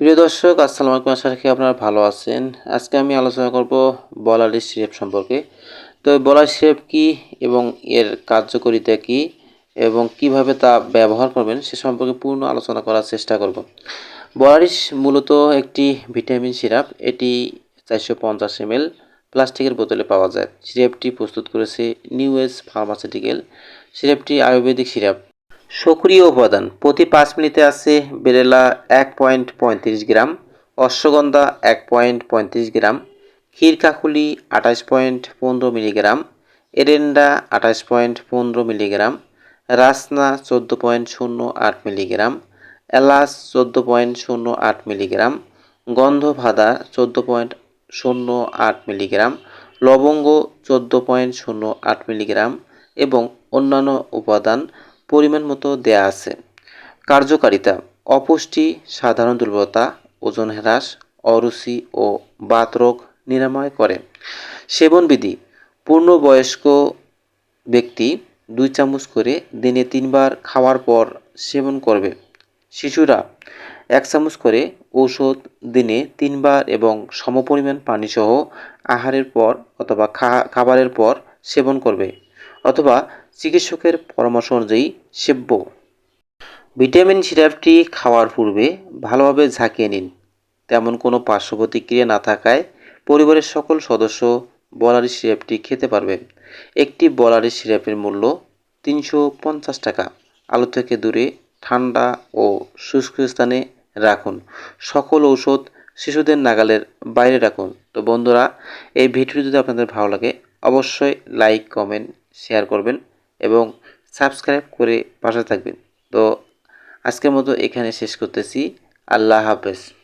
প্রিয় দর্শক, আসসালামু আলাইকুম। আশা রাখি আপনারা ভালো আছেন। আজকে আমি আলোচনা করব বলারি সিরেপ সম্পর্কে। তো বলার সিরেপ কি এবং এর কার্যকারিতা কি এবং কীভাবে তা ব্যবহার করবেন সে সম্পর্কে পূর্ণ আলোচনা করার চেষ্টা করব। বলারিস মূলত একটি ভিটামিন সিরাপ, এটি চারশো পঞ্চাশ এমএল প্লাস্টিকের বোতলে পাওয়া যায়। সিরাপটি প্রস্তুত করেছে নিউ এজ ফার্মাসিউটিক্যাল। সিরাপটি আয়ুর্বেদিক সিরাপ। সক্রিয় উপাদান। প্রতি পাঁচ মিনিটে আছে বেরেলা এক পয়েন্ট পঁয়ত্রিশ গ্রাম, অশ্বগন্ধা এক পয়েন্ট পঁয়ত্রিশ গ্রাম, ক্ষীরকাকুলি আঠাশ পয়েন্ট পনেরো মিলিগ্রাম, এরেন্ডা আঠাশ পয়েন্ট পনেরো মিলিগ্রাম, রাসনা চোদ্দ পয়েন্ট শূন্য আট মিলিগ্রাম, এলাচ চোদ্দ পয়েন্ট শূন্য আট মিলিগ্রাম, গন্ধভাদা চোদ্দ পয়েন্ট শূন্য আট মিলিগ্রাম, লবঙ্গ চোদ্দ পয়েন্ট শূন্য আট মিলিগ্রাম এবং অন্যান্য উপাদান পরিমাণ মতো দেয়া আছে। কার্যকারিতা, অপুষ্টি, সাধারণ দুর্বলতা, ওজন হ্রাস, অরুচি ও বাতরোগ নিরাময় করে। সেবনবিধি, পূর্ণবয়স্ক ব্যক্তি দুই চামচ করে দিনে তিনবার খাওয়ার পর সেবন করবে। শিশুরা এক চামচ করে ঔষধ দিনে তিনবার এবং সমপরিমাণ পানিসহ আহারের পর অথবা খাবারের পর সেবন করবে। অথবা চিকিৎসকের পরামর্শ অনুযায়ী সেব্য। ভিটামিন সিরাপটি খাওয়ার পূর্বে ভালোভাবে ঝাঁকিয়ে নিন। তেমন কোনো পার্শ্ব প্রতিক্রিয়া না থাকায় পরিবারের সকল সদস্য বলারি সিরাপটি খেতে পারবেন। একটি বলারি সিরাপের মূল্য তিনশো পঞ্চাশ টাকা। আলো থেকে দূরে, ঠান্ডা ও শুষ্ক স্থানে রাখুন। সকল ঔষধ শিশুদের নাগালের বাইরে রাখুন। তো বন্ধুরা, এই ভিডিওটি যদি আপনাদের ভালো লাগে, অবশ্যই লাইক, কমেন্ট, শেয়ার করবেন। এবং সাবস্ক্রাইব করে পাশে থাকবেন। তো আজকের মতো এখানে শেষ করতেছি। আল্লাহ হাফেজ।